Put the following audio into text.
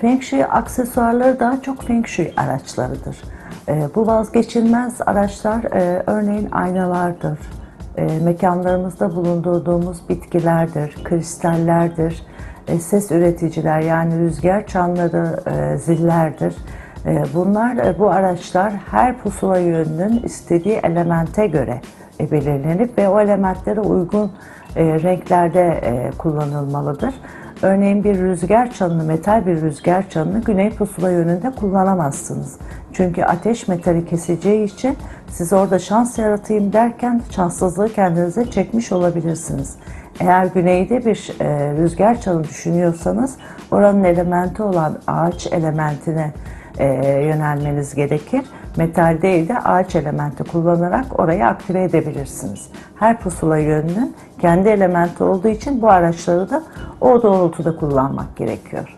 Feng Shui aksesuarları daha çok Feng Shui araçlarıdır. Ee, bu vazgeçilmez araçlar e, örneğin aynalardır, e, mekanlarımızda bulundurduğumuz bitkilerdir, kristallerdir, e, ses üreticiler yani rüzgar çanları, e, zillerdir. Bunlar, e, bu araçlar her pusula yönünün istediği elemente göre belirlenip ve o elementlere uygun renklerde kullanılmalıdır. Örneğin bir rüzgar çanını, metal bir rüzgar çanını güney pusula yönünde kullanamazsınız. Çünkü ateş metali keseceği için siz orada şans yaratayım derken şanssızlığı kendinize çekmiş olabilirsiniz. Eğer güneyde bir e, rüzgar çanı düşünüyorsanız oranın elementi olan ağaç elementine e, yönelmeniz gerekir. Metal de ağaç elementi kullanarak orayı aktive edebilirsiniz. Her pusula yönünün kendi elementi olduğu için bu araçları da o doğrultuda kullanmak gerekiyor.